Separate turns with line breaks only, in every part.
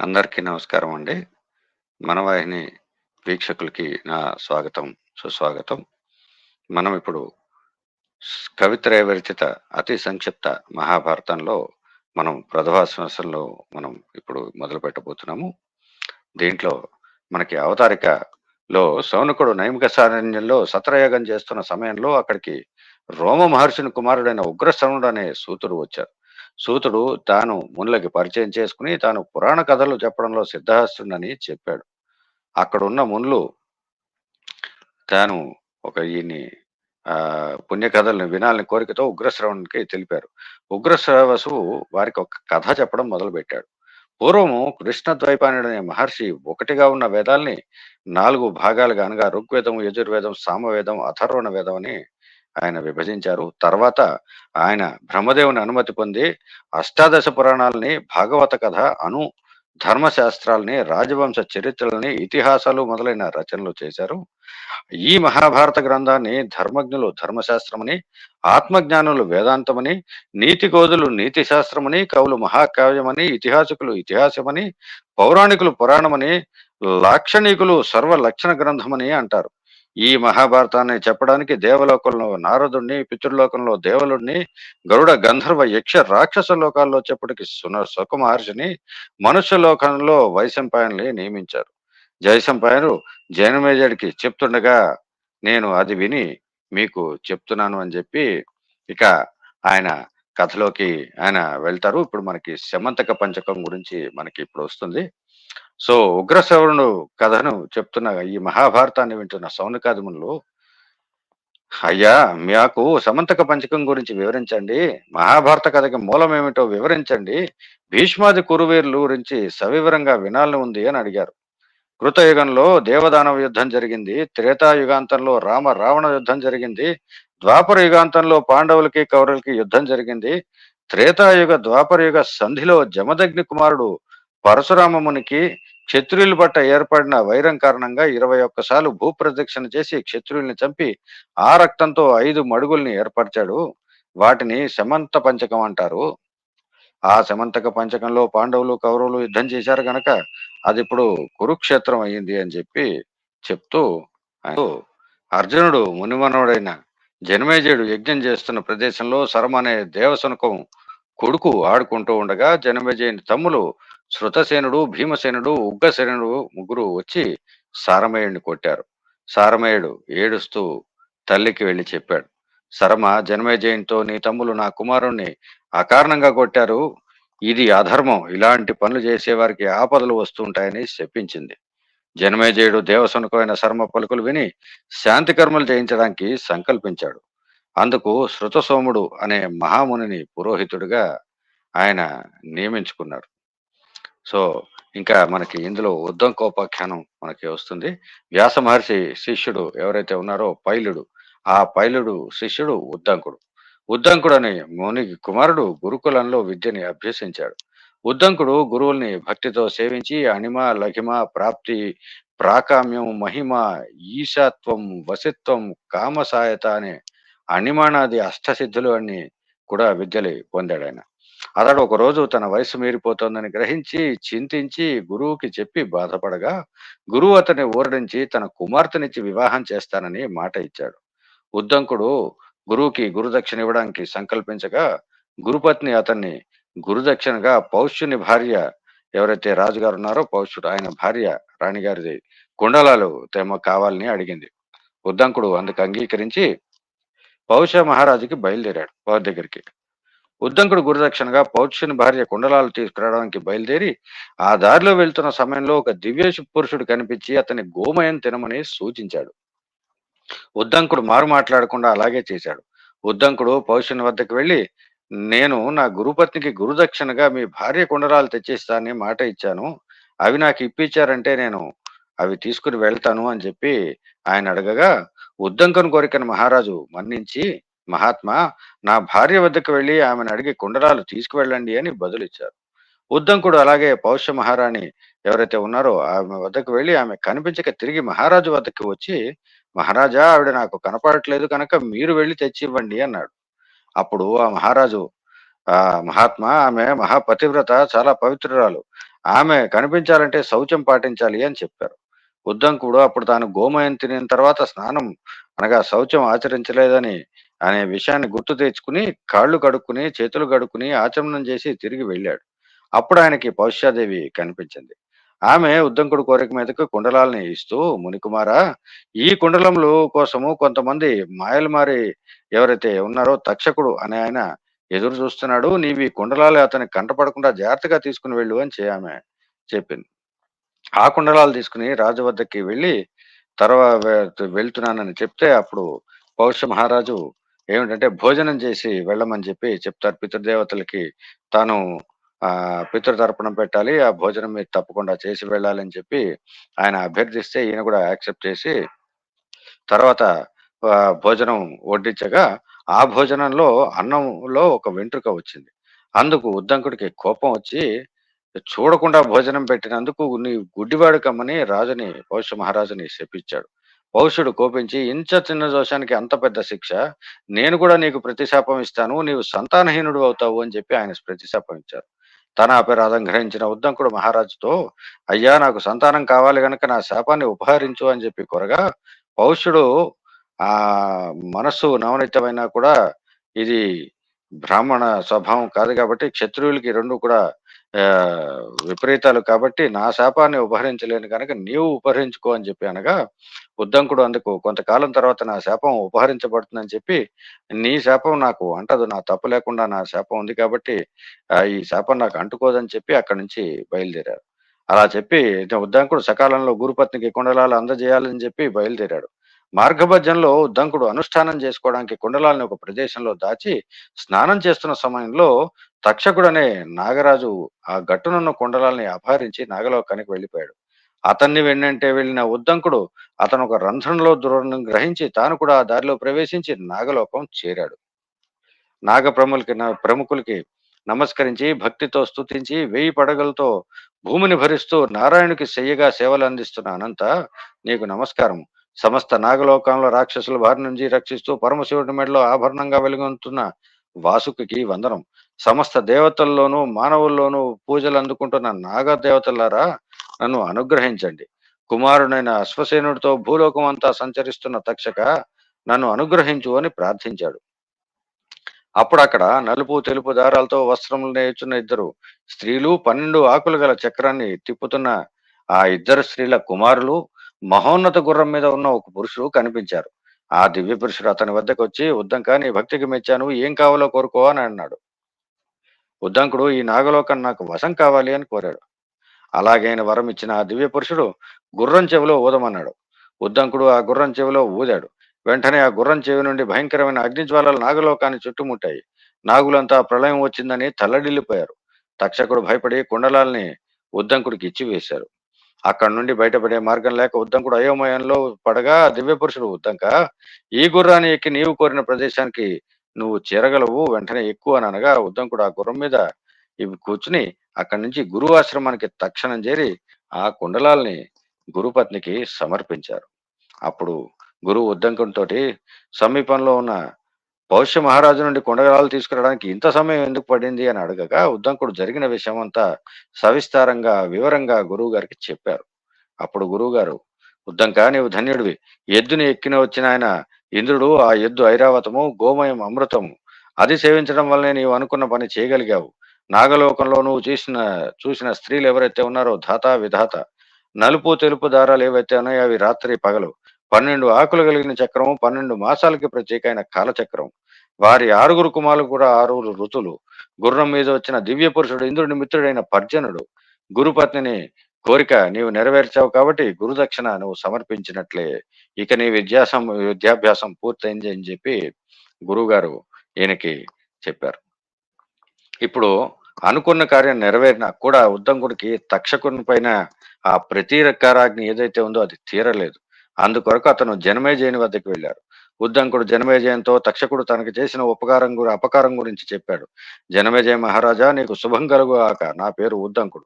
అందరికీ నమస్కారం అండి. మనవాహిని వీక్షకులకి నా స్వాగతం సుస్వాగతం. మనం ఇప్పుడు కవిత్రయ విరచిత అతి సంక్షిప్త మహాభారతంలో మనం ప్రథమాశ్వాసంలో మనం ఇప్పుడు మొదలు పెట్టబోతున్నాము దీంట్లో మనకి అవతారికలో సౌనకుడు నైమిక సారణ్యంలో సత్రయాగం చేస్తున్న సమయంలో అక్కడికి రోమ మహర్షిని కుమారుడైన ఉగ్రశ్రవణుడు అనే సూతుడు వచ్చారు. సూతుడు తాను మునులకి పరిచయం చేసుకుని తాను పురాణ కథలు చెప్పడంలో సిద్ధహస్తుడని చెప్పాడు. అక్కడున్న మునులు తాను ఒక ఈయన్ని ఆ పుణ్య కథలను వినాలని కోరికతో ఉగ్రశ్రవణునికి తెలిపారు. ఉగ్రశ్రవసు వారికి ఒక కథ చెప్పడం మొదలు పెట్టాడు పూర్వము కృష్ణద్వైపాయనుడు అనే మహర్షి ఒకటిగా ఉన్న వేదాల్ని నాలుగు భాగాలుగా అనగా ఋగ్వేదం యజుర్వేదం సామవేదం అథర్వణ వేదం అని ఆయన విభజించారు. తర్వాత ఆయన బ్రహ్మదేవుని అనుమతి పొంది అష్టాదశ పురాణాలని భాగవత కథ అను ధర్మశాస్త్రాలని రాజవంశ చరిత్రలని ఇతిహాసాలు మొదలైన రచనలు చేశారు. ఈ మహాభారత గ్రంథాన్ని ధర్మజ్ఞులు ధర్మశాస్త్రమని ఆత్మజ్ఞానులు వేదాంతమని నీతి కోదులు నీతి శాస్త్రమని కవులు మహాకావ్యమని ఇతిహాసకులు ఇతిహాసమని పౌరాణికులు పురాణమని లాక్షణికులు సర్వ లక్షణ గ్రంథమని అంటారు. ఈ మహాభారతాన్ని చెప్పడానికి దేవలోకంలో నారదుణ్ణి పితృలోకంలో దేవులుణ్ణి గరుడ గంధర్వ యక్ష రాక్షస లోకాల్లో చెప్పటికి సున సుకుమహర్షిని మనుష్య లోకంలో వైశంపాయనుని నియమించారు. జయసంపాయను జైనమేజడికి చెప్తుండగా నేను అది విని మీకు చెప్తున్నాను అని చెప్పి ఇక ఆయన కథలోకి ఆయన వెళ్తారు. ఇప్పుడు మనకి శమంతక పంచకం గురించి మనకి ఇప్పుడు వస్తుంది. సో ఉగ్రశ్రవణుడు కథను చెప్తున్న ఈ మహాభారతాన్ని వింటున్న సౌనకాదిములు అయ్యా మాకు సమంతక పంచకం గురించి వివరించండి. మహాభారత కథకి మూలం ఏమిటో వివరించండి. భీష్మాది కురువీరుల గురించి సవివరంగా వినాలని ఉంది అని అడిగారు. కృతయుగంలో దేవదానవ యుద్ధం జరిగింది. త్రేతాయుగాంతంలో రామ రావణ యుద్ధం జరిగింది. ద్వాపర యుగాంతంలో పాండవులకి కౌరవులకి యుద్ధం జరిగింది. త్రేతాయుగ ద్వాపర యుగ సంధిలో జమదగ్ని కుమారుడు పరశురామమునికి క్షత్రియుల పట్ల ఏర్పడిన వైరం కారణంగా ఇరవై ఒక్కసార్లు భూప్రదక్షిణ చేసి క్షత్రియుల్ని చంపి ఆ రక్తంతో ఐదు మడుగుల్ని ఏర్పరిచాడు. వాటిని సమంత పంచకం అంటారు. ఆ సమంతక పంచకంలో పాండవులు కౌరవులు యుద్ధం చేశారు గనక అది ఇప్పుడు కురుక్షేత్రం అయ్యింది అని చెప్పి చెప్తూ అర్జునుడు మునిమనుడైన జనమేజయుడు యజ్ఞం చేస్తున్న ప్రదేశంలో శరమ అనే దేవశనకం కొడుకు ఆడుకుంటూ ఉండగా జనమేజయుని తమ్ములు శృతసేనుడు భీమసేనుడు ఉగ్రసేనుడు ముగ్గురు వచ్చి సారమేయుడిని కొట్టారు. సారమేయుడు ఏడుస్తూ తల్లికి వెళ్ళి చెప్పాడు శరమ జనమేజయునితో నీ తమ్ములు నా కుమారుణ్ణి అకారణంగా కొట్టారు. ఇది అధర్మం. ఇలాంటి పనులు చేసేవారికి ఆపదలు వస్తుంటాయని శపించింది జనమేజయుడు దేవసనుకమైన శర్మ పలుకులు విని శాంతి కర్మలు చేయించడానికి సంకల్పించాడు. అందుకు శృతసోముడు అనే మహామునిని పురోహితుడిగా ఆయన నియమించుకున్నారు. సో ఇంకా మనకి ఇందులో ఉద్దంకోపాఖ్యానం మనకి వస్తుంది. వ్యాస మహర్షి శిష్యుడు ఎవరైతే ఉన్నారో పైలుడు ఆ పైలుడు శిష్యుడు ఉద్దంకుడు. ఉద్దంకుడు అనే ముని కుమారుడు గురుకులంలో విద్యని అభ్యసించాడు. ఉద్దంకుడు గురువుల్ని భక్తితో సేవించి అణిమ లఘిమ ప్రాప్తి ప్రాకామ్యం మహిమ ఈశాత్వం వసిత్వం కామసాయత అనే అణిమానాది అష్టసిద్ధులు అన్ని కూడా విద్యలు పొందాడు ఆయన. అతడు ఒక రోజు తన వయసు మీరిపోతోందని గ్రహించి చింతించి గురువుకి చెప్పి బాధపడగా గురువు అతన్ని ఊరడించి తన కుమార్తెనిచ్చి వివాహం చేస్తానని మాట ఇచ్చాడు. ఉద్దంకుడు గురువుకి గురుదక్షిణ ఇవ్వడానికి సంకల్పించగా గురుపత్ని అతన్ని గురుదక్షిణగా పౌష్యుని భార్య ఎవరైతే రాజుగారు ఉన్నారో పౌష్యుడు ఆయన భార్య రాణిగారిది కుండలాలు తేమ కావాలని అడిగింది. ఉద్దంకుడు అందుకు అంగీకరించి పౌష మహారాజుకి బయలుదేరాడు వారి దగ్గరికి. ఉద్దంకుడు గురుదక్షిణగా పౌష్యుని భార్య కుండలాలు తీసుకురావడానికి బయలుదేరి ఆ దారిలో వెళ్తున్న సమయంలో ఒక దివ్య పురుషుడు కనిపించి అతని గోమయం తినమని సూచించాడు. ఉద్దంకుడు మారు మాట్లాడకుండా అలాగే చేశాడు. ఉద్దంకుడు పౌష్యుని వద్దకు వెళ్ళి నేను నా గురుపత్నికి గురుదక్షిణగా మీ భార్య కుండరాలు తెచ్చిస్తానని మాట ఇచ్చాను. అవి నాకు ఇప్పించారంటే నేను అవి తీసుకుని వెళ్తాను అని చెప్పి ఆయన అడగగా ఉద్దంకుని కోరికను మహారాజు మన్నించి మహాత్మా నా భార్య వద్దకు వెళ్ళి ఆమెను అడిగి కుండరాలు తీసుకువెళ్ళండి అని బదులిచ్చారు. ఉద్దంకుడు అలాగే పౌష్య మహారాణి ఎవరైతే ఉన్నారో ఆమె వద్దకు వెళ్ళి ఆమె కనిపించక తిరిగి మహారాజు వద్దకు వచ్చి మహారాజా ఆవిడ నాకు కనపడట్లేదు కనుక మీరు వెళ్ళి తెచ్చి ఇవ్వండి అన్నాడు. అప్పుడు ఆ మహారాజు ఆ మహాత్మా ఆమె మహాపతివ్రత చాలా పవిత్రురాలు. ఆమె కనిపించాలంటే శౌచం పాటించాలి అని చెప్పారు. ఉద్దంకుడు అప్పుడు తాను గోమయం తినిన తర్వాత స్నానం అనగా శౌచం ఆచరించలేదని అనే విషయాన్ని గుర్తు తెచ్చుకుని కాళ్ళు కడుక్కుని చేతులు కడుక్కుని ఆచమనం చేసి తిరిగి వెళ్ళాడు. అప్పుడు ఆయనకి పౌష్యాదేవి కనిపించింది. ఆమె ఉద్దంకుడు కోరిక మీదకు కుండలాలని ఇస్తూ మునికుమారా ఈ కుండలంలో కోసము కొంతమంది మాయలు మారి ఎవరైతే ఉన్నారో తక్షకుడు అనే ఆయన ఎదురు చూస్తున్నాడు. నీవి కుండలాలు అతని కంటపడకుండా జాగ్రత్తగా తీసుకుని వెళ్ళు అని చే- ఆమె చెప్పింది. ఆ కుండలాలు తీసుకుని రాజు వద్దకి వెళ్ళి తర్వాత వెళ్తున్నానని చెప్తే అప్పుడు పౌష్య మహారాజు ఏమిటంటే భోజనం చేసి వెళ్ళమని చెప్పి చెప్తారు పితృదేవతలకి. తాను ఆ పితృతర్పణం పెట్టాలి ఆ భోజనం మీరు తప్పకుండా చేసి వెళ్ళాలని చెప్పి ఆయన అభ్యర్థిస్తే ఈయన కూడా యాక్సెప్ట్ చేసి తర్వాత భోజనం వడ్డించగా ఆ భోజనంలో అన్నంలో ఒక వెంట్రుక వచ్చింది. అందుకు ఉద్దంకుడికి కోపం వచ్చి చూడకుండా భోజనం పెట్టినందుకు నీ గుడ్డివాడు కమ్మని రాజుని పౌష మహారాజుని శపించాడు. పౌరుషుడు కోపించి ఇంచ చిన్న దోషానికి అంత పెద్ద శిక్ష. నేను కూడా నీకు ప్రతిశాపం ఇస్తాను నీవు సంతానహీనుడు అవుతావు అని చెప్పి ఆయన ప్రతిశాపం ఇచ్చారు. తన అపరాధం గ్రహించిన ఉద్దంకుడు మహారాజుతో అయ్యా నాకు సంతానం కావాలి గనక నా శాపాన్ని ఉపహరించు అని చెప్పి కొరగా పౌరుషుడు ఆ మనస్సు నవనీతమైనా కూడా ఇది బ్రాహ్మణ స్వభావం కాదు కాబట్టి క్షత్రియులకి రెండు కూడా విపరీతాలు కాబట్టి నా శాపాన్ని ఉపహరించలేను కనుక నీవు ఉపహరించుకో అని చెప్పి అనగా ఉద్దంకుడు అందుకు. కొంతకాలం తర్వాత నా శాపం ఉపహరించబడుతుందని చెప్పి నీ శాపం నాకు అంటదు. నా తప్పు లేకుండా నా శాపం ఉంది కాబట్టి ఆ, ఈ శాపం నాకు అంటుకోదని చెప్పి అక్కడి నుంచి బయలుదేరారు. అలా చెప్పి ఉద్దంకుడు సకాలంలో గురుపత్నికి కుండలాలు అందజేయాలని చెప్పి బయలుదేరాడు. మార్గభజ్యంలో ఉద్దంకుడు అనుష్ఠానం చేసుకోవడానికి కుండలాలని ఒక ప్రదేశంలో దాచి స్నానం చేస్తున్న సమయంలో తక్షకుడు అనే నాగరాజు ఆ గట్టునున్న కుండలాలని అపహరించి నాగలోకానికి వెళ్ళిపోయాడు. అతన్ని వెన్నంటే వెళ్ళిన ఉద్దంకుడు అతను ఒక రంధ్రంలో దూరం గ్రహించి తాను కూడా ఆ దారిలో ప్రవేశించి నాగలోకం చేరాడు. నాగ ప్రములకి ప్రముఖులకి నమస్కరించి భక్తితో స్తుతించి వెయ్యి పడగలతో భూమిని భరిస్తూ నారాయణునికి చెయ్యగా సేవలు అందిస్తున్న అనంత నీకు నమస్కారం సమస్త నాగలోకంలో రాక్షసుల బారి నుంచి రక్షిస్తూ పరమశివుడి మెడలో ఆభరణంగా వెలుగొందుతున్న వాసుకి వందనం. సమస్త దేవతల్లోనూ మానవుల్లోనూ పూజలు అందుకుంటున్న నాగ దేవతలారా నన్ను అనుగ్రహించండి. కుమారుడైన అశ్వసేనుడితో భూలోకం అంతా సంచరిస్తున్న తక్షక నన్ను అనుగ్రహించు అని ప్రార్థించాడు. అప్పుడు అక్కడ నలుపు తెలుపు దారాలతో వస్త్రములు నేర్చున్న ఇద్దరు స్త్రీలు పన్నెండు ఆకులు గల చక్రాన్ని తిప్పుతున్న ఆ ఇద్దరు స్త్రీల కుమారులు మహోన్నత గుర్రం మీద ఉన్న ఒక పురుషుడు కనిపించారు. ఆ దివ్య పురుషుడు అతని వద్దకు వచ్చి ఉద్దంక నీ భక్తికి మెచ్చాను ఏం కావాలో కోరుకో అని అన్నాడు. ఉద్దంకుడు ఈ నాగలోకం నాకు వశం కావాలి అని కోరాడు. అలాగైన వరం ఇచ్చిన ఆ దివ్య పురుషుడు గుర్రం చెవిలో ఊదమన్నాడు. ఉద్దంకుడు ఆ గుర్రం చెవిలో ఊదాడు. వెంటనే ఆ గుర్రం చెవి నుండి భయంకరమైన అగ్నిజ్వాలలు నాగలోకాన్ని చుట్టుముట్టాయి. నాగులంతా ప్రళయం వచ్చిందని తల్లడిల్లిపోయారు. తక్షకుడు భయపడి కుండలాల్ని ఉద్దంకుడికి ఇచ్చి వేశారు అక్కడ నుండి బయటపడే మార్గం లేక ఉద్దంకుడు అయోమయంలో పడగా దివ్య పురుషుడు ఉద్దంక ఈ గుర్రాన్ని ఎక్కి నీవు కోరిన ప్రదేశానికి నువ్వు చేరగలవు? వెంటనే ఎక్కువ అని అనగా ఉద్దంకుడు ఆ గుర్రం మీద ఇవి కూర్చుని అక్కడి నుంచి గురువు ఆశ్రమానికి తక్షణం చేరి ఆ కుండలాల్ని గురుపత్నికి సమర్పించారు. అప్పుడు గురువు ఉద్దంకంతో సమీపంలో ఉన్న పౌష్య మహారాజు నుండి కొండగరాలు తీసుకురావడానికి ఇంత సమయం ఎందుకు పడింది అని అడగగా ఉద్దంకుడు జరిగిన విషయం అంతా సవిస్తారంగా వివరంగా గురువు గారికి చెప్పారు. అప్పుడు గురువు గారు ఉద్దంక నీవు ధన్యుడివి. ఎద్దుని ఎక్కిన వచ్చిన ఆయన ఇంద్రుడు ఆ ఎద్దు ఐరావతము గోమయం అమృతము. అది సేవించడం వల్లనే నీవు అనుకున్న పని చేయగలిగావు. నాగలోకంలో నువ్వు చూసిన చూసిన స్త్రీలు ఎవరైతే ఉన్నారో ధాత విధాత నలుపు తెలుపు దారాలు ఏవైతే ఉన్నాయో అవి రాత్రి పగలు. పన్నెండు ఆకులు కలిగిన చక్రము పన్నెండు మాసాలకి ప్రత్యేకమైన కాలచక్రం వారి ఆరుగురు కుమారులు కూడా ఆరుగురు ఋతులు. గుర్రం మీద వచ్చిన దివ్య పురుషుడు ఇంద్రుడి మిత్రుడైన పర్జనుడు. గురుపత్నిని కోరిక నీవు నెరవేర్చావు కాబట్టి గురుదక్షిణ నువ్వు సమర్పించినట్లే. ఇక నీ విద్యాసం విద్యాభ్యాసం పూర్తయింది అని చెప్పి గురువుగారు ఈయనకి చెప్పారు. ఇప్పుడు అనుకున్న కార్యం నెరవేరినా కూడా ఉద్దంకుడికి తక్షకుని పైన ఆ ప్రతీరకారాగ్ని ఏదైతే ఉందో అది తీరలేదు. అందుకొరకు అతను జనమేజయుని వద్దకు వెళ్ళారు. ఉద్దంకుడు జనమేజయంతో తక్షకుడు తనకు చేసిన ఉపకారం గురి అపకారం గురించి చెప్పాడు. జనమేజయ మహారాజా నీకు శుభం కలుగుగాక నా పేరు ఉద్దంకుడు.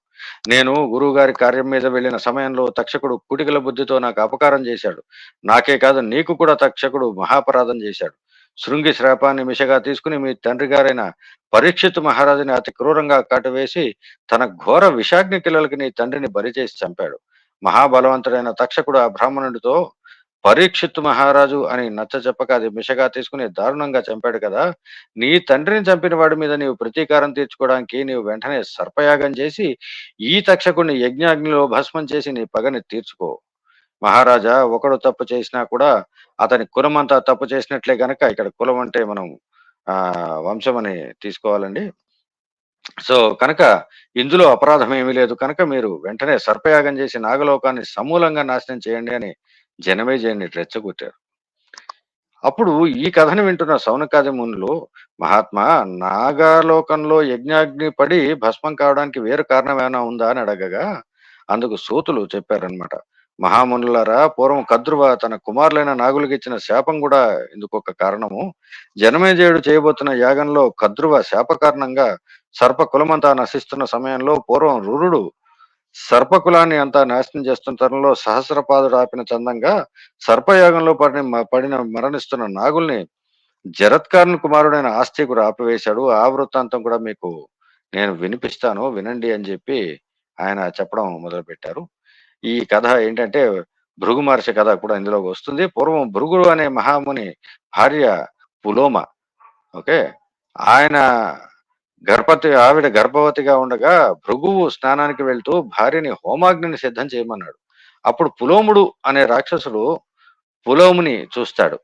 నేను గురువు గారి కార్యం మీద వెళ్ళిన సమయంలో తక్షకుడు కుటికల బుద్ధితో నాకు అపకారం చేశాడు. నాకే కాదు నీకు కూడా తక్షకుడు మహాపరాధం చేశాడు. శృంగి శ్రాపాన్ని మిషగా తీసుకుని మీ తండ్రి గారైన పరీక్షిత్ మహారాజుని అతి క్రూరంగా కాటువేసి తన ఘోర విషాగ్ని కిలలకి నీ తండ్రిని బలి చేసి చంపాడు. మహాబలవంతుడైన తక్షకుడు ఆ బ్రాహ్మణుడితో పరీక్షిత్ మహారాజు అని నచ్చ చెప్పక అది మిషగా తీసుకుని దారుణంగా చంపాడు కదా. నీ తండ్రిని చంపిన వాడి మీద నీవు ప్రతీకారం తీర్చుకోవడానికి నీవు వెంటనే సర్పయాగం చేసి ఈ తక్షకుడిని యజ్ఞాగ్నిలో భస్మం చేసి నీ పగని తీర్చుకో. మహారాజా ఒకడు తప్పు చేసినా కూడా అతని కులం అంతా తప్పు చేసినట్లే గనక ఇక్కడ కులం అంటే మనం ఆ వంశం అని తీసుకోవాలండి. సో కనుక ఇందులో అపరాధం ఏమీ లేదు. కనుక మీరు వెంటనే సర్పయాగం చేసి నాగలోకాన్ని సమూలంగా నాశనం చేయండి అని జనమేజయుని రెచ్చగొట్టారు. అప్పుడు ఈ కథను వింటున్న సౌనకాది మునులు మహాత్మా నాగాలోకంలో యజ్ఞాగ్ని పడి భస్మం కావడానికి వేరు కారణం ఏమైనా ఉందా అని అడగగా అందుకు సూతులు చెప్పారనమాట మహామునులారా పూర్వం కద్రువ తన కుమారులైన నాగులకు ఇచ్చిన శాపం కూడా ఇందుకొక కారణము. జనమేజయుడు చేయబోతున్న యాగంలో కద్రువ శాప కారణంగా సర్ప కులమంతా నశిస్తున్న సమయంలో పూర్వం రురుడు సర్పకులాన్ని అంతా నాశనం చేస్తున్న తరంలో సహస్రపాదుడు ఆపిన చందంగా సర్పయోగంలో పడిన పడిన మరణిస్తున్న నాగుల్ని జరత్కారుని కుమారుడైన ఆస్తికుడు ఆపివేశాడు. ఆ వృత్తాంతం కూడా మీకు నేను వినిపిస్తాను వినండి అని చెప్పి ఆయన చెప్పడం మొదలు పెట్టారు ఈ కథ ఏంటంటే భృగు మహర్షి కథ కూడా ఇందులోకి వస్తుంది. పూర్వం భృగుడు అనే మహాముని భార్య పులోమ ఓకే? ఆయన గర్భవతి ఆవిడ గర్భవతిగా ఉండగా భృగువు స్నానానికి వెళ్తూ భార్యని హోమాగ్నిని సిద్ధం చేయమన్నాడు. అప్పుడు పులోముడు అనే రాక్షసుడు పులోముని చూస్తాడు.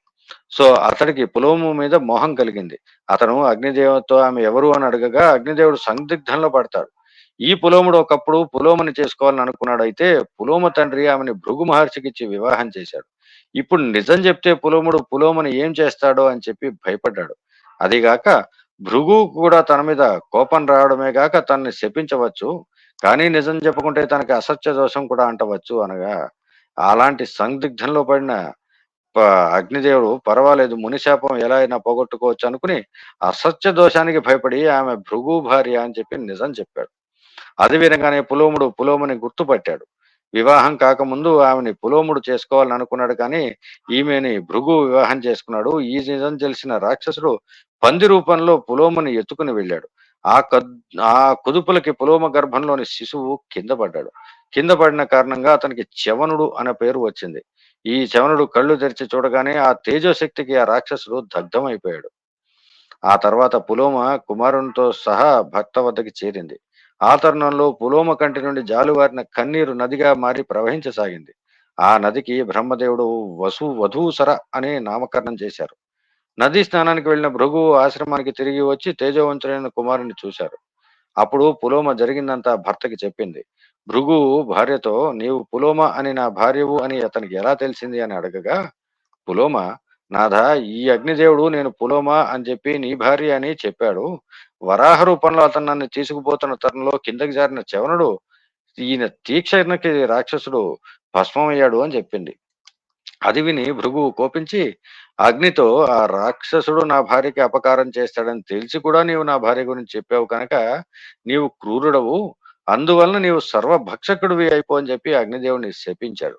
సో అతడికి పులోము మీద మోహం కలిగింది. అతను అగ్నిదేవుతో ఆమె ఎవరు అని అడగగా అగ్నిదేవుడు సందిగ్ధంలో పడతాడు. ఈ పులోముడు ఒకప్పుడు పులోమని చేసుకోవాలని అనుకున్నాడు. అయితే పులోమ తండ్రి ఆమెని భృగు మహర్షికి ఇచ్చి వివాహం చేశాడు. ఇప్పుడు నిజం చెప్తే పులోముడు పులోమని ఏం చేస్తాడో అని చెప్పి భయపడ్డాడు. అదిగాక భృగు కూడా తన మీద కోపం రావడమే గాక తనని శపించవచ్చు. కానీ నిజం చెప్పుకుంటే తనకి అసత్య దోషం కూడా అంటవచ్చు అనగా అలాంటి సందిగ్ధంలో పడిన ప- అగ్నిదేవుడు పర్వాలేదు మునిశాపం ఎలా అయినా పోగొట్టుకోవచ్చు అనుకుని అసత్య దోషానికి భయపడి ఆమె భృగు భార్య అని చెప్పి నిజం చెప్పాడు. అది విధంగానే పులోముడు పులోముని గుర్తుపట్టాడు. వివాహం కాకముందు ఆమెని పులోముడు చేసుకోవాలని అనుకున్నాడు కానీ ఈమెని భృగు వివాహం చేసుకున్నాడు. ఈ నిజం తెలిసిన రాక్షసుడు పంది రూపంలో పులోముని ఎత్తుకుని వెళ్ళాడు. ఆ కద్ ఆ కుదుపులకి పులోమ గర్భంలోని శిశువు కింద పడ్డాడు. కింద పడిన కారణంగా అతనికి చవనుడు అనే పేరు వచ్చింది. ఈ చవనుడు కళ్ళు తెరిచి చూడగానే ఆ తేజోశక్తికి ఆ రాక్షసుడు దగ్ధమైపోయాడు. ఆ తర్వాత పులోమ కుమారునితో సహా భర్త వద్దకి చేరింది. ఆ తరుణంలో పులోమ కంటి నుండి జాలువారిన కన్నీరు నదిగా మారి ప్రవహించసాగింది. ఆ నదికి బ్రహ్మదేవుడు వసు వధూసర అనే నామకరణం చేశారు. నదీ స్నానానికి వెళ్ళిన భృగు ఆశ్రమానికి తిరిగి వచ్చి తేజవంతుడైన కుమారుని చూశారు. అప్పుడు పులోమ జరిగిందంతా భర్తకి చెప్పింది. భృగు భార్యతో నీవు పులోమ అని నా భార్యవు అని అతనికి ఎలా తెలిసింది? అని అడగగా పులోమ నాథ ఈ అగ్నిదేవుడు నేను పులోమ అని చెప్పి నీ భార్య అని చెప్పాడు. వరాహ రూపంలో అతను నన్ను తీసుకుపోతున్న తరుణంలో కిందకి జారిన చవనుడు ఈయన తీక్షణకి రాక్షసుడు భస్మమయ్యాడు అని చెప్పింది. అది విని భృగు కోపించి అగ్నితో ఆ రాక్షసుడు నా భార్యకి అపకారం చేస్తాడని తెలిసి కూడా నీవు నా భార్య గురించి చెప్పావు కనుక నీవు క్రూరుడవు అందువలన నీవు సర్వభక్షకుడివి అయిపో అని చెప్పి అగ్నిదేవుని శపించాడు.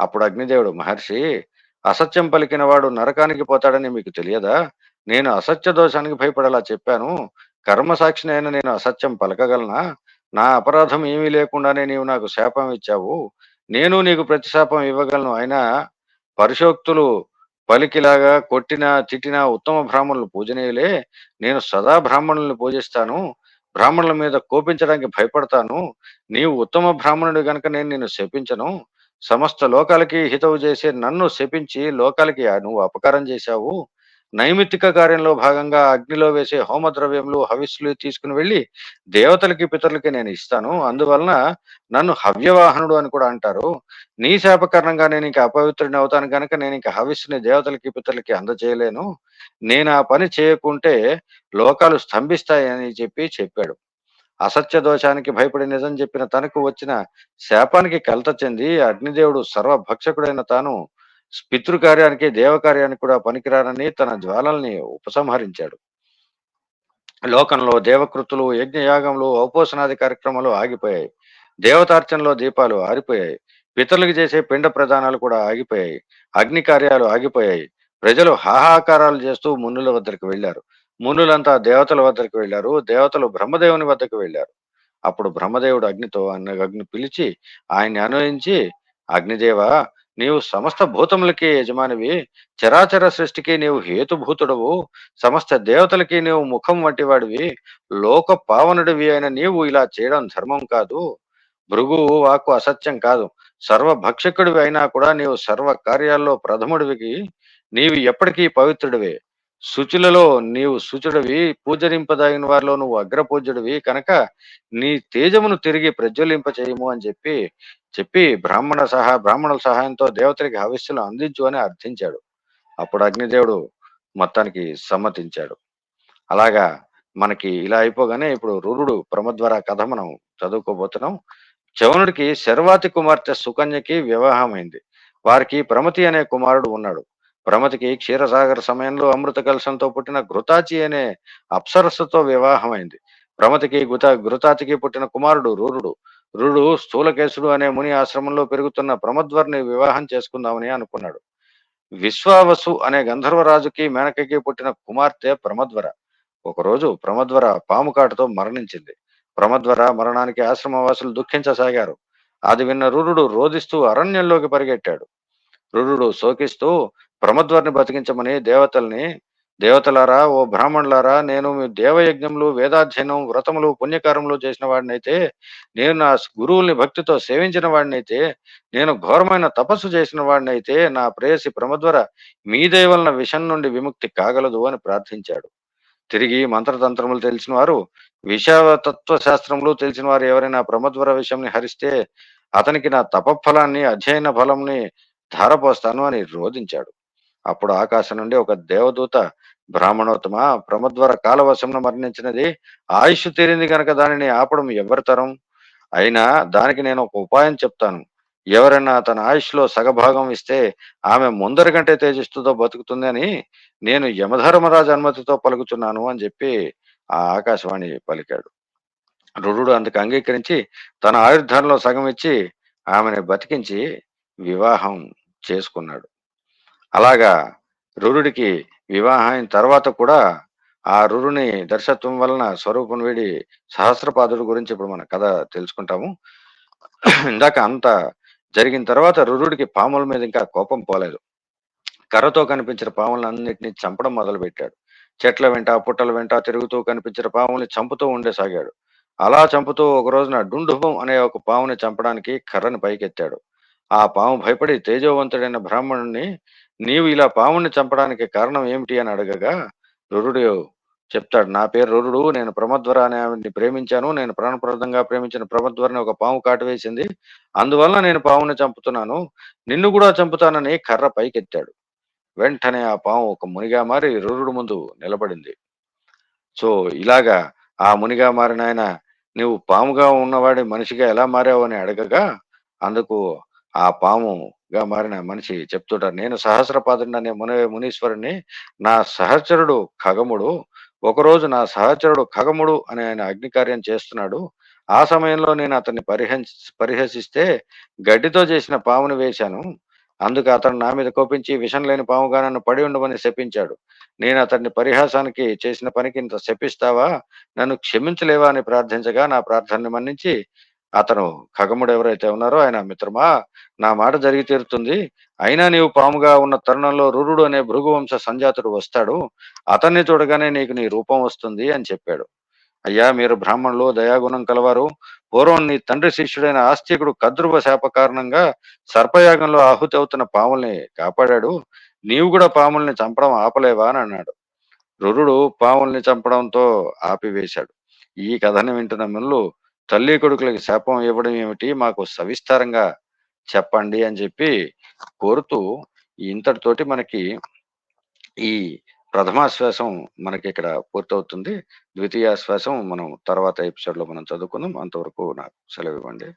అప్పుడు అగ్నిదేవుడు మహర్షి అసత్యం పలికిన వాడు నరకానికి పోతాడని మీకు తెలియదా? నేను అసత్య దోషానికి భయపడేలా చెప్పాను. కర్మ సాక్షిని నేను అసత్యం పలకగలనా? నా అపరాధం ఏమీ లేకుండానే నీవు నాకు శాపం ఇచ్చావు. నేను నీకు ప్రతిశాపం ఇవ్వగలను. అయినా పరిశోక్తులు పలికిలాగా కొట్టిన తిట్టిన ఉత్తమ బ్రాహ్మణులు పూజనీయులే. నేను సదా బ్రాహ్మణుల్ని పూజిస్తాను. బ్రాహ్మణుల మీద కోపించడానికి భయపడతాను. నీవు ఉత్తమ బ్రాహ్మణుడు గనుక నేను నిన్ను శపించను. సమస్త లోకాలకి హితవు చేసే నన్ను శపించి లోకాలకి నువ్వు అపకారం చేశావు. నైమిత్తిక కార్యంలో భాగంగా అగ్నిలో వేసే హోమ ద్రవ్యములు హవిస్సులు తీసుకుని వెళ్ళి దేవతలకి పితరులకి నేను ఇస్తాను. అందువలన నన్ను హవ్యవాహనుడు అని కూడా అంటారు. నీ శాప కారణంగా నేను ఇంకా అపవిత్రుని అవుతాను కనుక నేను ఇంకా హవిస్సుని దేవతలకి పితరులకి అందజేయలేను. నేను ఆ పని చేయకుంటే లోకాలు స్తంభిస్తాయని చెప్పి చెప్పాడు. అసత్య దోషానికి భయపడి నిజం చెప్పిన తనకు వచ్చిన శాపానికి కలత చెంది అగ్నిదేవుడు సర్వభక్షకుడైన తాను పితృకార్యానికి దేవకార్యానికి కూడా పనికిరానని తన జ్వాలల్ని ఉపసంహరించాడు. లోకంలో దేవకృతులు యజ్ఞయాగములు ఔపోసనాది కార్యక్రమాలు ఆగిపోయాయి. దేవతార్చనలో దీపాలు ఆరిపోయాయి. పితరులకు చేసే పిండ ప్రదానాలు కూడా ఆగిపోయాయి. అగ్ని కార్యాలు ఆగిపోయాయి. ప్రజలు హాహాకారాలు చేస్తూ మునుల వద్దకు వెళ్ళారు. మునులంతా దేవతల వద్దకు వెళ్ళారు. దేవతలు బ్రహ్మదేవుని వద్దకు వెళ్ళారు. అప్పుడు బ్రహ్మదేవుడు అగ్నితో అన్న అగ్ని పిలిచి ఆయన్ని అనుయించి అగ్నిదేవ నీవు సమస్త భూతములకి యజమానివి. చరాచర సృష్టికి నీవు హేతుభూతుడవు. సమస్త దేవతలకి నీవు ముఖం వంటి వాడివి లోక పావనుడివి అయిన నీవు ఇలా చేయడం ధర్మం కాదు. భృగు వాక్కు అసత్యం కాదు. సర్వ భక్షకుడివి అయినా కూడా నీవు సర్వ కార్యాల్లో ప్రథముడివికి. నీవు ఎప్పటికీ పవిత్రుడివే. శుచులలో నీవు శుచుడివి పూజరింపదగిన వారిలో నువ్వు అగ్రపూజ్యుడివి కనుక నీ తేజమును తిరిగి ప్రజ్వలింప చేయము అని చెప్పి చెప్పి బ్రాహ్మణ సహా బ్రాహ్మణుల సహాయంతో దేవతలకి హవిస్సులు అందించు అని అర్థించాడు. అప్పుడు అగ్నిదేవుడు మొత్తానికి సమ్మతించాడు. అలాగా మనకి ఇలా అయిపోగానే ఇప్పుడు రురుడు ప్రమద్వర కథ మనం చదువుకోబోతున్నాం. చవనుడికి శర్వాతి కుమార్తె సుకన్యకి వివాహమైంది. వారికి ప్రమతి అనే కుమారుడు ఉన్నాడు. ప్రమతికి క్షీరసాగర సమయంలో అమృత కలశంతో పుట్టిన ఘృతాచి అనే అప్సరస్సుతో వివాహమైంది. ప్రమతికి గుత ఘృతాచికి పుట్టిన కుమారుడు రూరుడు. రుడు స్థూలకేశుడు అనే ముని ఆశ్రమంలో పెరుగుతున్న ప్రమద్వర్ని వివాహం చేసుకుందామని అనుకున్నాడు. విశ్వావసు అనే గంధర్వరాజుకి మేనకకి పుట్టిన కుమార్తె ప్రమద్వర. ఒకరోజు ప్రమద్వర పాము కాటుతో మరణించింది. ప్రమద్వర మరణానికి ఆశ్రమవాసులు దుఃఖించసాగారు. అది విన్న రురుడు రోధిస్తూ అరణ్యంలోకి పరిగెట్టాడు. రురుడు శోకిస్తూ ప్రమద్వర్ని బతికించమని దేవతల్ని దేవతలారా ఓ బ్రాహ్మణులారా నేను మీ దేవయజ్ఞములు వేదాధ్యయనం వ్రతములు పుణ్యకారములు చేసిన వాడినైతే నేను నా గురువుల్ని భక్తితో సేవించిన వాడినైతే నేను ఘోరమైన తపస్సు చేసిన వాడినైతే నా ప్రేయసి ప్రమద్వర మీ దేవలన విషం నుండి విముక్తి కాగలదు అని ప్రార్థించాడు. తిరిగి మంత్రతంత్రములు తెలిసిన వారు విషతత్వ శాస్త్రములు తెలిసిన వారు ఎవరైనా ప్రమద్వర విషయంని హరిస్తే అతనికి నా తపఫలాన్ని అధ్యయన ఫలంని ధారపోస్తాను అని రోధించాడు. అప్పుడు ఆకాశం నుండి ఒక దేవదూత బ్రాహ్మణోత్తమ ప్రమద్వర కాలవశంలో మరణించినది. ఆయుష్ తీరింది కనుక దానిని ఆపడం ఎవరి తరం? అయినా దానికి నేను ఒక ఉపాయం చెప్తాను. ఎవరైనా తన ఆయుష్లో సగభాగం ఇస్తే ఆమె ముందరి కంటే తేజస్సుతో బతుకుతుంది అని నేను యమధర్మరాజు అనుమతితో పలుకుతున్నాను అని చెప్పి ఆ ఆకాశవాణి పలికాడు. రుడు అందుకు అంగీకరించి తన ఆయుర్ధారంలో సగం ఇచ్చి ఆమెను బతికించి వివాహం చేసుకున్నాడు. అలాగా రురుడికి వివాహమైన తర్వాత కూడా ఆ రురుని దర్శత్వం వలన స్వరూపం వీడి సహస్రపాదుడు గురించి ఇప్పుడు మన కథ తెలుసుకుంటాము. ఇందాక అంత జరిగిన తర్వాత రురుడికి పాముల మీద ఇంకా కోపం పోలేదు. కర్రతో కనిపించిన పాములన్నింటినీ చంపడం మొదలు పెట్టాడు చెట్ల వెంట పుట్టల వెంట తిరుగుతూ కనిపించిన పాముల్ని చంపుతూ ఉండేసాగాడు. అలా చంపుతూ ఒక రోజున డుండుభం అనే ఒక పాముని చంపడానికి కర్రని పైకెత్తాడు. ఆ పాము భయపడి తేజవంతుడైన బ్రాహ్మణుణ్ణి నీవు ఇలా పాముని చంపడానికి కారణం ఏమిటి అని అడగగా రురుడు చెప్తాడు నా పేరు రురుడు నేను ప్రమద్వర అనే ఆవిడ్ని ప్రేమించాను నేను ప్రాణప్రదంగా ప్రేమించిన ప్రమద్వరని ఒక పాము కాటు వేసింది అందువల్ల నేను పాముని చంపుతున్నాను నిన్ను కూడా చంపుతానని కర్ర పైకెత్తాడు. వెంటనే ఆ పాము ఒక మునిగా మారి రురుడు ముందు నిలబడింది. సో ఇలాగా ఆ మునిగా మారిన ఆయన నువ్వు పాముగా ఉన్నవాడి మనిషిగా ఎలా మారావు? అని అడగగా అందుకు ఆ పాము గా మారిన మనిషి చెప్తుంటారు. నేను సహస్రపాదుడిని అనే ముని మునీశ్వరుని నా సహచరుడు ఖగముడు ఒకరోజు నా సహచరుడు ఖగముడు అని ఆయన అగ్నికార్యం చేస్తున్నాడు. ఆ సమయంలో నేను అతన్ని పరిహసి పరిహసిస్తే గడ్డితో చేసిన పాముని వేశాను. అందుకు అతను నా మీద కోపించి విషం లేని పాముగా నన్ను పడి ఉండమని శపించాడు. నేను అతన్ని పరిహాసానికి చేసిన పనికి ఇంత శపిస్తావా? నన్ను క్షమించలేవా అని ప్రార్థించగా నా ప్రార్థనని మన్నించి అతను ఖగముడు ఎవరైతే ఉన్నారో ఆయన మిత్రమా నా మాట జరిగి తీరుతుంది. అయినా నీవు పాముగా ఉన్న తరుణంలో రురుడు అనే భృగువంశ సంజాతుడు వస్తాడు. అతన్ని చూడగానే నీకు నీ రూపం వస్తుంది అని చెప్పాడు. అయ్యా మీరు బ్రాహ్మణులు దయాగుణం కలవారు. పూర్వం నీ తండ్రి శిష్యుడైన ఆస్తికుడు కద్రువ శాప కారణంగా సర్పయాగంలో ఆహుతి అవుతున్న పాముల్ని కాపాడాడు. నీవు కూడా పాముల్ని చంపడం ఆపలేవా అని అన్నాడు. రురుడు పాముల్ని చంపడంతో ఆపివేశాడు. ఈ కథను వింటున్న మిల్లు తల్లి కొడుకులకి శాపం ఇవ్వడం ఏమిటి? మాకు సవిస్తారంగా చెప్పండి అని చెప్పి కోరుతూ ఇంతటితోటి మనకి ఈ ప్రథమాశ్వాసం మనకి ఇక్కడ పూర్తవుతుంది. ద్వితీయాశ్వాసం మనం తర్వాత ఎపిసోడ్లో మనం చదువుకుందాం. అంతవరకు నాకు సెలవు ఇవ్వండి.